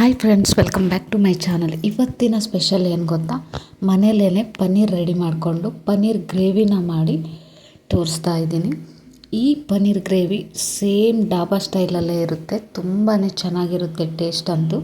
Hi friends welcome back to my channel ಇವತ್ತಿನ special ಏನು ಗೊತ್ತಾ? ಮನೇಲೇ ಪನ್ನೀರ್ ರೆಡಿ ಮಾಡಿಕೊಂಡು ಪನ್ನೀರ್ ಗ್ರೇವಿನ ಮಾಡಿ ತೋರಿಸ್ತಾ ಇದ್ದೀನಿ. ಈ ಪನ್ನೀರ್ ಗ್ರೇವಿ ಸೇಮ್ ಡಾಬಾ ಸ್ಟೈಲಲ್ಲೇ ಇರುತ್ತೆ. ತುಂಬಾ ಚೆನ್ನಾಗಿರುತ್ತೆ ಟೇಸ್ಟ್ ಅಂತೂ.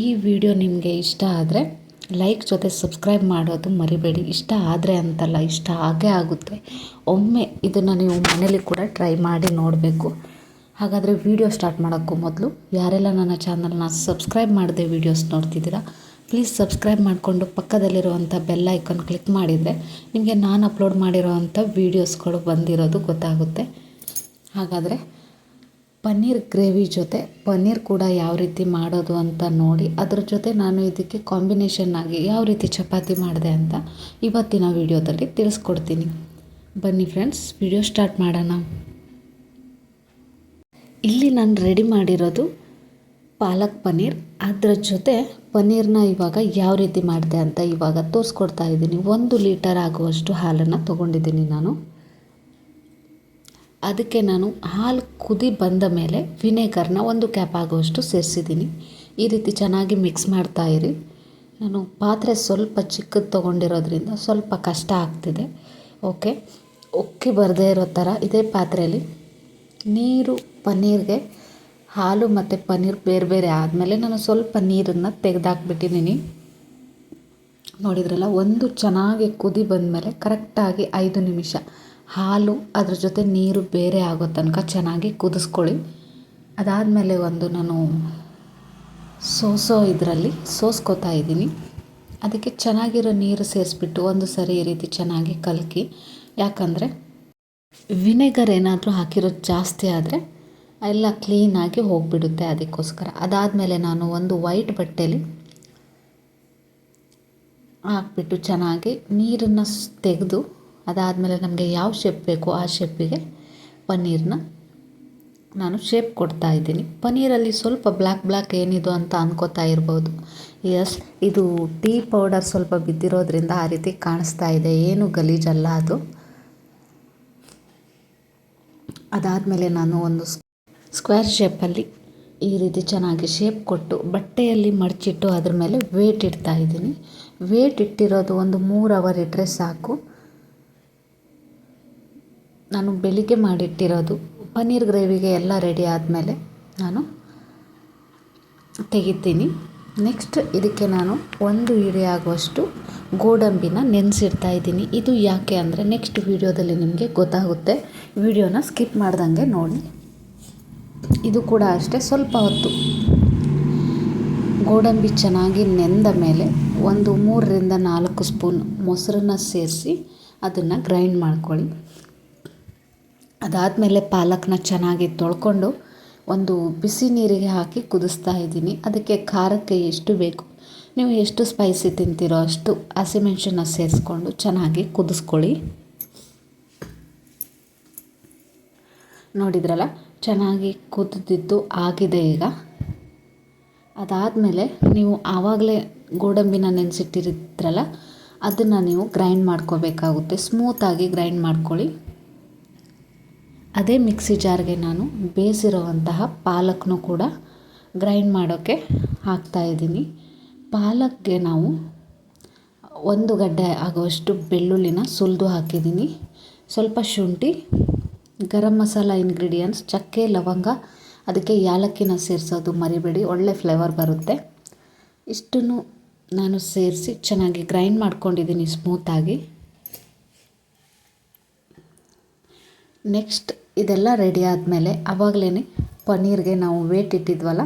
ಈ ವಿಡಿಯೋ ನಿಮಗೆ ಇಷ್ಟ ಆದರೆ ಲೈಕ್ ಜೊತೆ ಸಬ್ಸ್ಕ್ರೈಬ್ ಮಾಡೋದು ಮರಿಬೇಡಿ. ಇಷ್ಟ ಆದರೆ ಅಂತಲ್ಲ, ಇಷ್ಟ ಆಗೇ ಆಗುತ್ತೆ. ಒಮ್ಮೆ ಇದನ್ನು ನೀವು ಮನೇಲಿ ಕೂಡ ಟ್ರೈ ಮಾಡಿ ನೋಡಬೇಕು. ಹಾಗಾದರೆ ವಿಡಿಯೋ ಸ್ಟಾರ್ಟ್ ಮಾಡೋಕ್ಕೂ ಮೊದಲು ಯಾರೆಲ್ಲ ನನ್ನ ಚಾನಲ್ನ ಸಬ್ಸ್ಕ್ರೈಬ್ ಮಾಡದೆ ವೀಡಿಯೋಸ್ ನೋಡ್ತಿದ್ದೀರಾ ಪ್ಲೀಸ್ ಸಬ್ಸ್ಕ್ರೈಬ್ ಮಾಡಿಕೊಂಡು ಪಕ್ಕದಲ್ಲಿರುವಂಥ ಬೆಲ್ ಐಕನ್ ಕ್ಲಿಕ್ ಮಾಡಿದರೆ ನಿಮಗೆ ನಾನು ಅಪ್ಲೋಡ್ ಮಾಡಿರೋವಂಥ ವೀಡಿಯೋಸ್ಗಳು ಬಂದಿರೋದು ಗೊತ್ತಾಗುತ್ತೆ. ಹಾಗಾದರೆ ಪನ್ನೀರ್ ಗ್ರೇವಿ ಜೊತೆ ಪನ್ನೀರ್ ಕೂಡ ಯಾವ ರೀತಿ ಮಾಡೋದು ಅಂತ ನೋಡಿ ಅದ್ರ ಜೊತೆ ನಾನು ಇದಕ್ಕೆ ಕಾಂಬಿನೇಷನ್ ಆಗಿ ಯಾವ ರೀತಿ ಚಪಾತಿ ಮಾಡಿದೆ ಅಂತ ಇವತ್ತಿನ ವೀಡಿಯೋದಲ್ಲಿ ತಿಳಿಸ್ಕೊಡ್ತೀನಿ. ಬನ್ನಿ ಫ್ರೆಂಡ್ಸ್ ವಿಡಿಯೋ ಸ್ಟಾರ್ಟ್ ಮಾಡೋಣ. ಇಲ್ಲಿ ನಾನು ರೆಡಿ ಮಾಡಿರೋದು ಪಾಲಕ್ ಪನ್ನೀರ್. ಅದರ ಜೊತೆ ಪನ್ನೀರ್ನ ಇವಾಗ ಯಾವ ರೀತಿ ಮಾಡಿದೆ ಅಂತ ಇವಾಗ ತೋರಿಸ್ಕೊಡ್ತಾ ಇದ್ದೀನಿ. ಒಂದು ಲೀಟರ್ ಆಗುವಷ್ಟು ಹಾಲನ್ನು ತೊಗೊಂಡಿದ್ದೀನಿ ನಾನು. ಅದಕ್ಕೆ ನಾನು ಹಾಲು ಕುದಿ ಬಂದ ಮೇಲೆ ವಿನೇಗರ್ನ ಒಂದು ಕ್ಯಾಪ್ ಆಗುವಷ್ಟು ಸೇರಿಸಿದ್ದೀನಿ. ಈ ರೀತಿ ಚೆನ್ನಾಗಿ ಮಿಕ್ಸ್ ಮಾಡ್ತಾ ಇರಿ. ನಾನು ಪಾತ್ರೆ ಸ್ವಲ್ಪ ಚಿಕ್ಕದು ತೊಗೊಂಡಿರೋದ್ರಿಂದ ಸ್ವಲ್ಪ ಕಷ್ಟ ಆಗ್ತಿದೆ. ಓಕೆ ಉಕ್ಕಿ ಬರದೇ ಇರೋ ಥರ ಇದೇ ಪಾತ್ರೆಯಲ್ಲಿ ನೀರು ಪನ್ನೀರ್ಗೆ ಹಾಲು ಮತ್ತು ಪನ್ನೀರ್ ಬೇರೆ ಬೇರೆ ಆದಮೇಲೆ ನಾನು ಸ್ವಲ್ಪ ನೀರನ್ನು ತೆಗೆದಾಕ್ಬಿಟ್ಟಿದ್ದೀನಿ ನೋಡಿದ್ರಲ್ಲ, ಒಂದು ಚೆನ್ನಾಗಿ ಕುದಿ ಬಂದಮೇಲೆ ಕರೆಕ್ಟಾಗಿ ಐದು ನಿಮಿಷ ಹಾಲು ಅದ್ರ ಜೊತೆ ನೀರು ಬೇರೆ ಆಗೋ ತನಕ ಚೆನ್ನಾಗಿ ಕುದಿಸ್ಕೊಳ್ಳಿ. ಅದಾದಮೇಲೆ ಒಂದು ನಾನು ಸೋಸೋ ಇದರಲ್ಲಿ ಸೋಸ್ಕೋತಾ ಇದ್ದೀನಿ. ಅದಕ್ಕೆ ಚೆನ್ನಾಗಿರೋ ನೀರು ಸೇರಿಸ್ಬಿಟ್ಟು ಒಂದು ಸರಿ ಈ ರೀತಿ ಚೆನ್ನಾಗಿ ಕಲಕಿ. ಯಾಕಂದರೆ ವಿನೆಗರ್ ಏನಾದರೂ ಹಾಕಿರೋದು ಜಾಸ್ತಿ ಆದರೆ ಎಲ್ಲ ಕ್ಲೀನಾಗಿ ಹೋಗಿಬಿಡುತ್ತೆ ಅದಕ್ಕೋಸ್ಕರ. ಅದಾದಮೇಲೆ ನಾನು ಒಂದು ವೈಟ್ ಬಟ್ಟೆಲಿ ಹಾಕ್ಬಿಟ್ಟು ಚೆನ್ನಾಗಿ ನೀರನ್ನು ತೆಗೆದು, ಅದಾದಮೇಲೆ ನಮಗೆ ಯಾವ ಶೇಪ್ ಬೇಕೋ ಆ ಶೇಪಿಗೆ ಪನ್ನೀರನ್ನ ನಾನು ಶೇಪ್ ಕೊಡ್ತಾ ಇದ್ದೀನಿ. ಪನ್ನೀರಲ್ಲಿ ಸ್ವಲ್ಪ ಬ್ಲ್ಯಾಕ್ ಬ್ಲ್ಯಾಕ್ ಏನಿದು ಅಂತ ಅನ್ಕೋತಾ ಇರ್ಬೋದು. ಎಸ್ ಇದು ಟೀ ಪೌಡರ್ ಸ್ವಲ್ಪ ಬಿದ್ದಿರೋದ್ರಿಂದ ಆ ರೀತಿ ಕಾಣಿಸ್ತಾ ಇದೆ. ಏನು ಗಲೀಜಲ್ಲ ಅದು. ಅದಾದಮೇಲೆ ನಾನು ಒಂದು ಸ್ಕ್ವೇರ್ ಶೇಪಲ್ಲಿ ಈ ರೀತಿ ಚೆನ್ನಾಗಿ ಶೇಪ್ ಕೊಟ್ಟು ಬಟ್ಟೆಯಲ್ಲಿ ಮಡಚಿಟ್ಟು ಅದ್ರ ಮೇಲೆ ವೇಟ್ ಇಡ್ತಾ ಇದ್ದೀನಿ. ವೇಟ್ ಇಟ್ಟಿರೋದು ಒಂದು ಮೂರು ಅವರ್ ಇಟ್ಟರೆ ಸಾಕು. ನಾನು ಬೆಳಿಗ್ಗೆ ಮಾಡಿಟ್ಟಿರೋದು ಪನ್ನೀರ್ ಗ್ರೇವಿಗೆ ಎಲ್ಲ ರೆಡಿ ಆದಮೇಲೆ ನಾನು ತೆಗಿತೀನಿ. ನೆಕ್ಸ್ಟ್ ಇದಕ್ಕೆ ನಾನು ಒಂದು ಇಡಿ ಆಗುವಷ್ಟು ಗೋಡಂಬಿನ ನೆನೆಸಿಡ್ತಾ ಇದ್ದೀನಿ. ಇದು ಯಾಕೆ ಅಂದರೆ ನೆಕ್ಸ್ಟ್ ವೀಡಿಯೋದಲ್ಲಿ ನಿಮಗೆ ಗೊತ್ತಾಗುತ್ತೆ. ವಿಡಿಯೋನ ಸ್ಕಿಪ್ ಮಾಡ್ದಂಗೆ ನೋಡಿ. ಇದು ಕೂಡ ಅಷ್ಟೇ, ಸ್ವಲ್ಪ ಹೊತ್ತು. ಗೋಡಂಬಿ ಚೆನ್ನಾಗಿ ನೆಂದ ಮೇಲೆ ಒಂದು ಮೂರರಿಂದ ನಾಲ್ಕು ಸ್ಪೂನ್ ಮೊಸರನ್ನ ಸೇರಿಸಿ ಅದನ್ನು ಗ್ರೈಂಡ್ ಮಾಡ್ಕೊಳ್ಳಿ. ಅದಾದಮೇಲೆ ಪಾಲಕ್ನ ಚೆನ್ನಾಗಿ ತೊಳ್ಕೊಂಡು ಒಂದು ಬಿಸಿ ನೀರಿಗೆ ಹಾಕಿ ಕುದಿಸ್ತಾ ಇದ್ದೀನಿ. ಅದಕ್ಕೆ ಖಾರಕ್ಕೆ ಎಷ್ಟು ಬೇಕು, ನೀವು ಎಷ್ಟು ಸ್ಪೈಸಿ ತಿಂತೀರೋ ಅಷ್ಟು ಹಸಿಮೆಣ್ಸನ್ನ ಸೇರಿಸ್ಕೊಂಡು ಚೆನ್ನಾಗಿ ಕುದಿಸ್ಕೊಳ್ಳಿ. ನೋಡಿದ್ರಲ್ಲ ಚೆನ್ನಾಗಿ ಕುದಿದಿದ್ದು ಆಗಿದೆ ಈಗ. ಅದಾದಮೇಲೆ ನೀವು ಆವಾಗಲೇ ಗೋಡಂಬಿನ ನೆನೆಸಿಟ್ಟಿರಿದ್ರಲ್ಲ, ಅದನ್ನು ನೀವು ಗ್ರೈಂಡ್ ಮಾಡ್ಕೋಬೇಕಾಗುತ್ತೆ. ಸ್ಮೂತಾಗಿ ಗ್ರೈಂಡ್ ಮಾಡ್ಕೊಳ್ಳಿ. ಅದೇ ಮಿಕ್ಸಿ ಜಾರ್ಗೆ ನಾನು ಬೇಯಿಸಿರುವಂತಹ ಪಾಲಕ್ನೂ ಕೂಡ ಗ್ರೈಂಡ್ ಮಾಡೋಕ್ಕೆ ಹಾಕ್ತಾಯಿದ್ದೀನಿ ಪಾಲಕ್ಗೆ ನಾವು ಒಂದು ಗಡ್ಡೆ ಆಗುವಷ್ಟು ಬೆಳ್ಳುಳ್ಳಿನ ಸುಲಿದು ಹಾಕಿದ್ದೀನಿ. ಸ್ವಲ್ಪ ಶುಂಠಿ ಗರಂ ಮಸಾಲ ಇಂಗ್ರೀಡಿಯೆಂಟ್ಸ್ ಚಕ್ಕೆ, ಲವಂಗ, ಅದಕ್ಕೆ ಯಾಲಕ್ಕಿನ ಸೇರಿಸೋದು ಮರಿಬೇಡಿ, ಒಳ್ಳೆ ಫ್ಲೇವರ್ ಬರುತ್ತೆ. ಇಷ್ಟನ್ನು ನಾನು ಸೇರಿಸಿ ಚೆನ್ನಾಗಿ ಗ್ರೈಂಡ್ ಮಾಡ್ಕೊಂಡಿದ್ದೀನಿ ಸ್ಮೂತಾಗಿ ನೆಕ್ಸ್ಟ್ ಇದೆಲ್ಲ ರೆಡಿ ಆದಮೇಲೆ ಆವಾಗಲೇ ಪನ್ನೀರ್ಗೆ ನಾವು ವೇಟ್ ಇಟ್ಟಿದ್ವಲ್ಲ,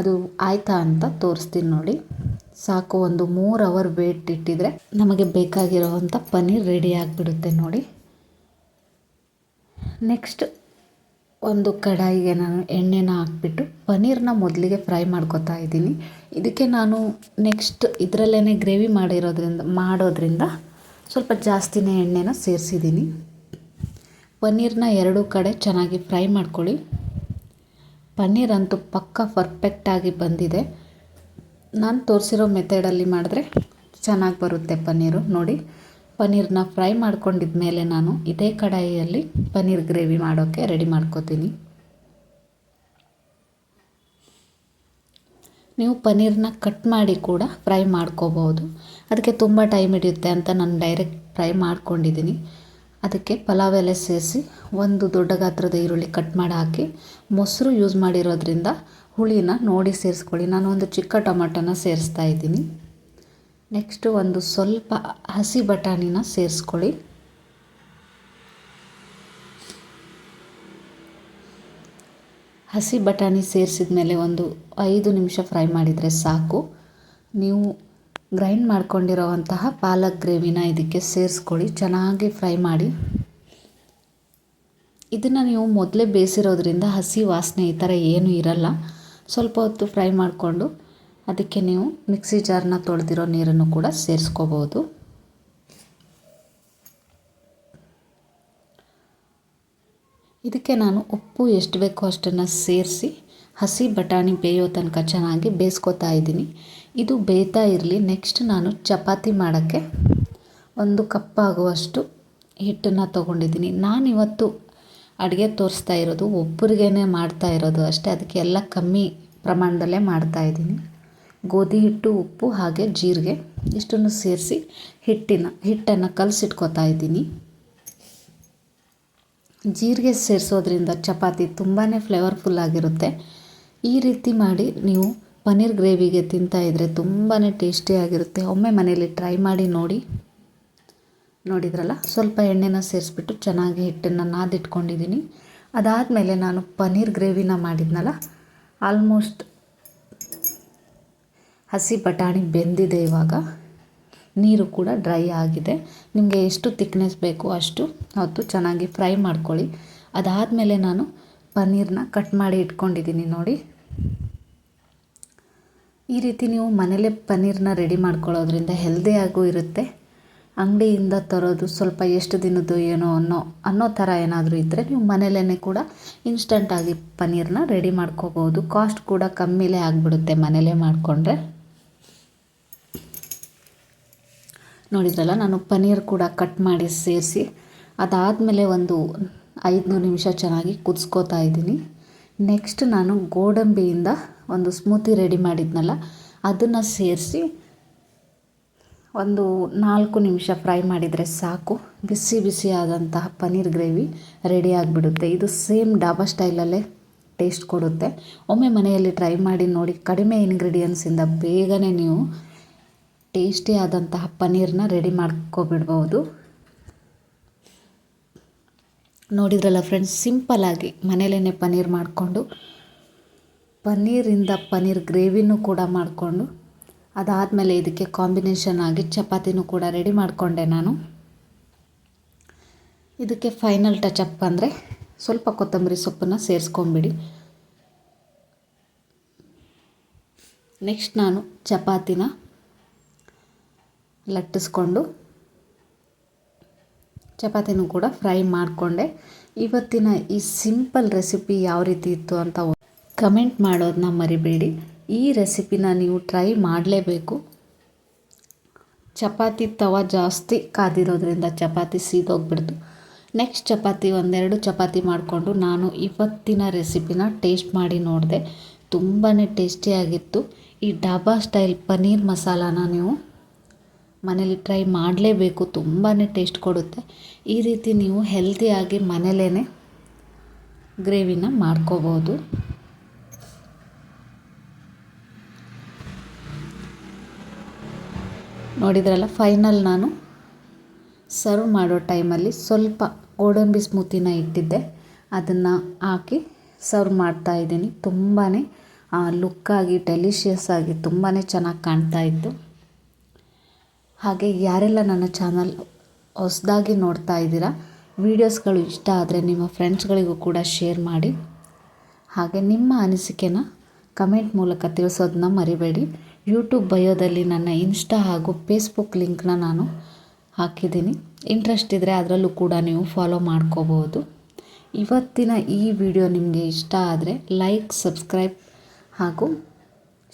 ಅದು ಆಯ್ತಾ ಅಂತ ತೋರಿಸ್ತೀನಿ ನೋಡಿ. ಸಾಕು, ಒಂದು ಮೂರು ಅವರ್ ವೇಟ್ ಇಟ್ಟಿದ್ರೆ ನಮಗೆ ಬೇಕಾಗಿರೋವಂಥ ಪನ್ನೀರ್ ರೆಡಿ ಆಗಿಬಿಡುತ್ತೆ ನೋಡಿ. ನೆಕ್ಸ್ಟ್ ಒಂದು ಕಡಾಯಿಗೆ ನಾನು ಎಣ್ಣೆನ ಹಾಕ್ಬಿಟ್ಟು ಪನ್ನೀರನ್ನ ಮೊದಲಿಗೆ ಫ್ರೈ ಮಾಡ್ಕೊತಾ ಇದ್ದೀನಿ. ಇದಕ್ಕೆ ನಾನು ನೆಕ್ಸ್ಟ್ ಇದರಲ್ಲೇ ಗ್ರೇವಿ ಮಾಡಿರೋದ್ರಿಂದ, ಮಾಡೋದ್ರಿಂದ ಸ್ವಲ್ಪ ಜಾಸ್ತಿನೇ ಎಣ್ಣೆನ ಸೇರಿಸಿದ್ದೀನಿ. ಪನ್ನೀರನ್ನ ಎರಡೂ ಕಡೆ ಚೆನ್ನಾಗಿ ಫ್ರೈ ಮಾಡ್ಕೊಳ್ಳಿ. ಪನ್ನೀರ್ ಅಂತೂ ಪಕ್ಕ ಪರ್ಫೆಕ್ಟಾಗಿ ಬಂದಿದೆ. ನಾನು ತೋರಿಸಿರೋ ಮೆಥಡಲ್ಲಿ ಮಾಡಿದ್ರೆ ಚೆನ್ನಾಗಿ ಬರುತ್ತೆ ಪನ್ನೀರು, ನೋಡಿ. ಪನ್ನೀರನ್ನ ಫ್ರೈ ಮಾಡ್ಕೊಂಡಿದ್ದ ಮೇಲೆ ನಾನು ಇದೇ ಕಡಾಯಿಯಲ್ಲಿ ಪನ್ನೀರ್ ಗ್ರೇವಿ ಮಾಡೋಕ್ಕೆ ರೆಡಿ ಮಾಡ್ಕೋತೀನಿ. ನೀವು ಪನ್ನೀರನ್ನ ಕಟ್ ಮಾಡಿ ಕೂಡ ಫ್ರೈ ಮಾಡ್ಕೋಬೋದು. ಅದಕ್ಕೆ ತುಂಬ ಟೈಮ್ ಹಿಡಿಯುತ್ತೆ ಅಂತ ನಾನು ಡೈರೆಕ್ಟ್ ಫ್ರೈ ಮಾಡ್ಕೊಂಡಿದ್ದೀನಿ. ಅದಕ್ಕೆ ಪಲಾವ್ ಎಲೆ ಸೇರಿಸಿ ಒಂದು ದೊಡ್ಡ ಗಾತ್ರದ ಈರುಳ್ಳಿ ಕಟ್ ಮಾಡಿ ಹಾಕಿ ಮೊಸರು ಯೂಸ್ ಮಾಡಿರೋದ್ರಿಂದ ಹುಳಿನ ನೋಡಿ ಸೇರಿಸ್ಕೊಳ್ಳಿ. ನಾನು ಒಂದು ಚಿಕ್ಕ ಟೊಮೆಟೊನ ಸೇರಿಸ್ತಾ ಇದ್ದೀನಿ. ನೆಕ್ಸ್ಟು ಒಂದು ಸ್ವಲ್ಪ ಹಸಿ ಬಟಾಣಿನ ಸೇರಿಸ್ಕೊಳ್ಳಿ. ಹಸಿ ಬಟಾಣಿ ಸೇರಿಸಿದ ಮೇಲೆ ಒಂದು ಐದು ನಿಮಿಷ ಫ್ರೈ ಮಾಡಿದರೆ ಸಾಕು. ನೀವು ಗ್ರೈಂಡ್ ಮಾಡ್ಕೊಂಡಿರೋವಂತಹ ಪಾಲಕ್ ಗ್ರೇವಿನ ಇದಕ್ಕೆ ಸೇರಿಸ್ಕೊಳ್ಳಿ. ಚೆನ್ನಾಗಿ ಫ್ರೈ ಮಾಡಿ. ಇದನ್ನು ನೀವು ಮೊದಲೇ ಬೇಯಿಸಿರೋದ್ರಿಂದ ಹಸಿ ವಾಸನೆ ಈ ಥರ ಏನೂ ಇರಲ್ಲ. ಸ್ವಲ್ಪ ಹೊತ್ತು ಫ್ರೈ ಮಾಡಿಕೊಂಡು ಅದಕ್ಕೆ ನೀವು ಮಿಕ್ಸಿ ಜಾರ್ನ ತೊಳೆದಿರೋ ನೀರನ್ನು ಕೂಡ ಸೇರಿಸ್ಕೋಬೋದು. ಇದಕ್ಕೆ ನಾನು ಉಪ್ಪು ಎಷ್ಟು ಬೇಕೋ ಅಷ್ಟನ್ನು ಸೇರಿಸಿ ಹಸಿ ಬಟಾಣಿ ಬೇಯೋ ತನಕ ಚೆನ್ನಾಗಿ ಬೇಯಿಸ್ಕೊತಾ ಇದ್ದೀನಿ. ಇದು ಬೇಯ್ತಾ ಇರಲಿ. ನೆಕ್ಸ್ಟ್ ನಾನು ಚಪಾತಿ ಮಾಡೋಕ್ಕೆ ಒಂದು ಕಪ್ ಆಗುವಷ್ಟು ಹಿಟ್ಟನ್ನು ತೊಗೊಂಡಿದ್ದೀನಿ. ನಾನಿವತ್ತು ಅಡುಗೆ ತೋರಿಸ್ತಾ ಇರೋದು ಒಬ್ಬರಿಗೇ ಮಾಡ್ತಾ ಇರೋದು ಅಷ್ಟೇ. ಅದಕ್ಕೆ ಎಲ್ಲ ಕಮ್ಮಿ ಪ್ರಮಾಣದಲ್ಲೇ ಮಾಡ್ತಾ ಇದ್ದೀನಿ. ಗೋಧಿ ಹಿಟ್ಟು, ಉಪ್ಪು ಹಾಗೆ ಜೀರಿಗೆ ಇಷ್ಟನ್ನು ಸೇರಿಸಿ ಹಿಟ್ಟಿನ, ಹಿಟ್ಟನ್ನು ಕಲಸಿಟ್ಕೋತಾ ಇದ್ದೀನಿ. ಜೀರಿಗೆ ಸೇರಿಸೋದ್ರಿಂದ ಚಪಾತಿ ತುಂಬಾ ಫ್ಲೇವರ್ಫುಲ್ ಆಗಿರುತ್ತೆ. ಈ ರೀತಿ ಮಾಡಿ ನೀವು ಪನ್ನೀರ್ ಗ್ರೇವಿಗೆ ತಿಂತಾಯಿದ್ರೆ ತುಂಬಾ ಟೇಸ್ಟಿಯಾಗಿರುತ್ತೆ ಒಮ್ಮೆ ಮನೇಲಿ ಟ್ರೈ ಮಾಡಿ ನೋಡಿ. ನೋಡಿದ್ರಲ್ಲ, ಸ್ವಲ್ಪ ಎಣ್ಣೆನ ಸೇರಿಸ್ಬಿಟ್ಟು ಚೆನ್ನಾಗಿ ಹಿಟ್ಟನ್ನು ನಾದಿಟ್ಕೊಂಡಿದ್ದೀನಿ. ಅದಾದಮೇಲೆ ನಾನು ಪನ್ನೀರ್ ಗ್ರೇವಿನ ಮಾಡಿದ್ನಲ್ಲ, ಆಲ್ಮೋಸ್ಟ್ ಹಸಿ ಬಟಾಣಿ ಬೆಂದಿದೆ ಇವಾಗ. ನೀರು ಕೂಡ ಡ್ರೈ ಆಗಿದೆ. ನಿಮಗೆ ಎಷ್ಟು ತಿಕ್ನೆಸ್ ಬೇಕು ಅಷ್ಟು ಅವತ್ತು ಚೆನ್ನಾಗಿ ಫ್ರೈ ಮಾಡ್ಕೊಳ್ಳಿ. ಅದಾದಮೇಲೆ ನಾನು ಪನ್ನೀರನ್ನ ಕಟ್ ಮಾಡಿ ಇಟ್ಕೊಂಡಿದ್ದೀನಿ ನೋಡಿ. ಈ ರೀತಿ ನೀವು ಮನೇಲೇ ಪನ್ನೀರನ್ನ ರೆಡಿ ಮಾಡ್ಕೊಳ್ಳೋದ್ರಿಂದ ಹೆಲ್ದಿಯಾಗೂ ಇರುತ್ತೆ. ಅಂಗಡಿಯಿಂದ ತರೋದು ಸ್ವಲ್ಪ ಎಷ್ಟು ದಿನದ್ದು ಏನೋ ಅನ್ನೋ ಅನ್ನೋ ಥರ ಏನಾದರೂ ಇದ್ದರೆ ನೀವು ಮನೇಲೇ ಕೂಡ ಇನ್ಸ್ಟಂಟಾಗಿ ಪನ್ನೀರನ್ನ ರೆಡಿ ಮಾಡ್ಕೋಬೋದು. ಕಾಸ್ಟ್ ಕೂಡ ಕಮ್ಮಿಲೇ ಆಗಿಬಿಡುತ್ತೆ ಮನೇಲೇ ಮಾಡಿಕೊಂಡ್ರೆ. ನೋಡಿದ್ರಲ್ಲ, ನಾನು ಪನ್ನೀರ್ ಕೂಡ ಕಟ್ ಮಾಡಿ ಸೇರಿಸಿ, ಅದಾದಮೇಲೆ ಒಂದು ಐದು ನಿಮಿಷ ಚೆನ್ನಾಗಿ ಕುದಿಸ್ಕೋತಾ ಇದ್ದೀನಿ. ನೆಕ್ಸ್ಟ್ ನಾನು ಗೋಡಂಬಿಯಿಂದ ಒಂದು ಸ್ಮೂತಿ ರೆಡಿ ಮಾಡಿದ್ನಲ್ಲ, ಅದನ್ನು ಸೇರಿಸಿ ಒಂದು ನಾಲ್ಕು ನಿಮಿಷ ಫ್ರೈ ಮಾಡಿದರೆ ಸಾಕು. ಬಿಸಿ ಬಿಸಿ ಆದಂತಹ ಪನ್ನೀರ್ ಗ್ರೇವಿ ರೆಡಿ ಆಗಿಬಿಡುತ್ತೆ. ಇದು ಸೇಮ್ ಡಾಬಾ ಸ್ಟೈಲಲ್ಲೇ ಟೇಸ್ಟ್ ಕೊಡುತ್ತೆ. ಒಮ್ಮೆ ಮನೆಯಲ್ಲಿ ಟ್ರೈ ಮಾಡಿ ನೋಡಿ, ಕಡಿಮೆ ಇಂಗ್ರೀಡಿಯೆಂಟ್ಸಿಂದ ಬೇಗನೆ ನೀವು ಟೇಸ್ಟಿ ಆದಂತಹ ಪನ್ನೀರನ್ನ ರೆಡಿ ಮಾಡ್ಕೊಬಿಡ್ಬೋದು. ನೋಡಿದ್ರಲ್ಲ ಫ್ರೆಂಡ್ಸ್ ಸಿಂಪಲ್ಲಾಗಿ ಮನೇಲೇ ಪನ್ನೀರ್ ಮಾಡಿಕೊಂಡು, ಪನ್ನೀರಿಂದ ಪನ್ನೀರ್ ಗ್ರೇವಿನೂ ಕೂಡ ಮಾಡಿಕೊಂಡು, ಅದಾದಮೇಲೆ ಇದಕ್ಕೆ ಕಾಂಬಿನೇಷನ್ ಆಗಿ ಚಪಾತಿನೂ ಕೂಡ ರೆಡಿ ಮಾಡಿಕೊಂಡೆ ನಾನು. ಇದಕ್ಕೆ ಫೈನಲ್ ಟಚಪ್ ಅಂದರೆ ಸ್ವಲ್ಪ ಕೊತ್ತಂಬರಿ ಸೊಪ್ಪನ್ನು ಸೇರಿಸ್ಕೊಂಬಿಡಿ. ನೆಕ್ಸ್ಟ್ ನಾನು ಚಪಾತಿನ ಲಟ್ಟಿಸ್ಕೊಂಡು ಚಪಾತಿನೂ ಕೂಡ ಫ್ರೈ ಮಾಡಿಕೊಂಡೆ. ಇವತ್ತಿನ ಈ ಸಿಂಪಲ್ ರೆಸಿಪಿ ಯಾವ ರೀತಿ ಇತ್ತು ಅಂತ ಕಮೆಂಟ್ ಮಾಡೋದನ್ನ ಮರಿಬೇಡಿ. ಈ ರೆಸಿಪಿನ ನೀವು ಟ್ರೈ ಮಾಡಲೇಬೇಕು. ಚಪಾತಿ ತವ ಜಾಸ್ತಿ ಕಾದಿರೋದ್ರಿಂದ ಚಪಾತಿ ಸೀದೋಗ್ಬಿಡ್ತು. ನೆಕ್ಸ್ಟ್ ಚಪಾತಿ ಒಂದೆರಡು ಚಪಾತಿ ಮಾಡಿಕೊಂಡು ನಾನು ಇವತ್ತಿನ ರೆಸಿಪಿನ ಟೇಸ್ಟ್ ಮಾಡಿ ನೋಡಿದೆ. ತುಂಬಾ ಟೇಸ್ಟಿಯಾಗಿತ್ತು. ಈ ಡಾಬಾ ಸ್ಟೈಲ್ ಪನ್ನೀರ್ ಮಸಾಲಾನ ನೀವು ಮನೇಲಿ ಟ್ರೈ ಮಾಡಲೇಬೇಕು ತುಂಬಾ ಟೇಸ್ಟ್ ಕೊಡುತ್ತೆ. ಈ ರೀತಿ ನೀವು ಹೆಲ್ತಿಯಾಗಿ ಮನೇಲೇ ಗ್ರೇವಿನ ಮಾಡ್ಕೋಬೋದು. ನೋಡಿದ್ರಲ್ಲ ಫೈನಲ್ ನಾನು ಸರ್ವ್ ಮಾಡೋ ಟೈಮಲ್ಲಿ ಸ್ವಲ್ಪ ಗೋಡಂಬಿ ಸ್ಮೂತಿನ ಇಟ್ಟಿದ್ದೆ. ಅದನ್ನು ಹಾಕಿ ಸರ್ವ್ ಮಾಡ್ತಾಯಿದ್ದೀನಿ ತುಂಬಾ ಲುಕ್ಕಾಗಿ ಡೆಲಿಷಿಯಸ್ ಆಗಿ ತುಂಬಾ ಚೆನ್ನಾಗಿ ಕಾಣ್ತಾ ಇತ್ತು. ಹಾಗೆ ಯಾರೆಲ್ಲ ನನ್ನ ಚಾನಲ್ ಹೊಸದಾಗಿ ನೋಡ್ತಾ ಇದ್ದೀರಾ, ವೀಡಿಯೋಸ್ಗಳು ಇಷ್ಟ ಆದರೆ ನಿಮ್ಮ ಫ್ರೆಂಡ್ಸ್ಗಳಿಗೂ ಕೂಡ ಶೇರ್ ಮಾಡಿ. ಹಾಗೆ ನಿಮ್ಮ ಅನಿಸಿಕೆನ ಕಮೆಂಟ್ ಮೂಲಕ ತಿಳಿಸೋದನ್ನ ಮರಿಬೇಡಿ. ಯೂಟ್ಯೂಬ್ ಬಯೋದಲ್ಲಿ ನನ್ನ ಇನ್ಸ್ಟಾ ಹಾಗೂ ಫೇಸ್ಬುಕ್ ಲಿಂಕ್ನ ನಾನು ಹಾಕಿದ್ದೀನಿ. ಇಂಟ್ರೆಸ್ಟ್ ಇದ್ದರೆ ಅದರಲ್ಲೂ ಕೂಡ ನೀವು ಫಾಲೋ ಮಾಡ್ಕೋಬೋದು ಇವತ್ತಿನ ಈ ವಿಡಿಯೋ ನಿಮಗೆ ಇಷ್ಟ ಆದರೆ ಲೈಕ್ ಸಬ್ಸ್ಕ್ರೈಬ್ ಹಾಗೂ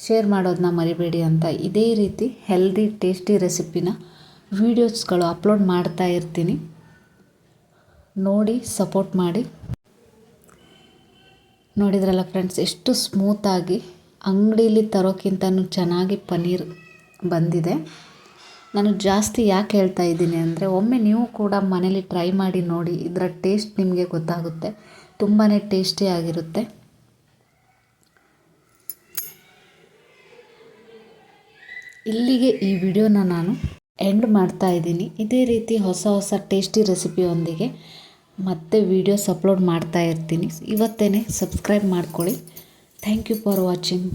ಶೇರ್ ಮಾಡೋದನ್ನ ಮರಿಬೇಡಿ ಅಂತ ಇದೇ ರೀತಿ ಹೆಲ್ದಿ ಟೇಸ್ಟಿ ರೆಸಿಪಿನ ವೀಡಿಯೋಸ್ಗಳು ಅಪ್ಲೋಡ್ ಮಾಡ್ತಾ ಇರ್ತೀನಿ. ನೋಡಿ ಸಪೋರ್ಟ್ ಮಾಡಿ. ನೋಡಿದ್ರಲ್ಲ ಫ್ರೆಂಡ್ಸ್ ಎಷ್ಟು ಸ್ಮೂತಾಗಿ ಅಂಗಡೀಲಿ ತರೋಕ್ಕಿಂತನೂ ಚೆನ್ನಾಗಿ ಪನ್ನೀರ್ ಬಂದಿದೆ. ನಾನು ಜಾಸ್ತಿ ಯಾಕೆ ಹೇಳ್ತಾ ಇದ್ದೀನಿ ಅಂದರೆ, ಒಮ್ಮೆ ನೀವು ಕೂಡ ಮನೇಲಿ ಟ್ರೈ ಮಾಡಿ ನೋಡಿ, ಇದರ ಟೇಸ್ಟ್ ನಿಮಗೆ ಗೊತ್ತಾಗುತ್ತೆ. ತುಂಬಾ ಟೇಸ್ಟಿಯಾಗಿರುತ್ತೆ ಇಲ್ಲಿಗೆ ಈ ವಿಡಿಯೋನ ನಾನು ಎಂಡ್ ಮಾಡ್ತಾ ಇದ್ದೀನಿ. ಇದೇ ರೀತಿ ಹೊಸ ಹೊಸ ಟೇಸ್ಟಿ ರೆಸಿಪಿಯೊಂದಿಗೆ ಮತ್ತೆ ವಿಡಿಯೋಸ್ ಅಪ್ಲೋಡ್ ಮಾಡ್ತಾ ಇರ್ತೀನಿ. ಇವತ್ತೇ ಸಬ್ಸ್ಕ್ರೈಬ್ ಮಾಡ್ಕೊಳ್ಳಿ. Thank you for watching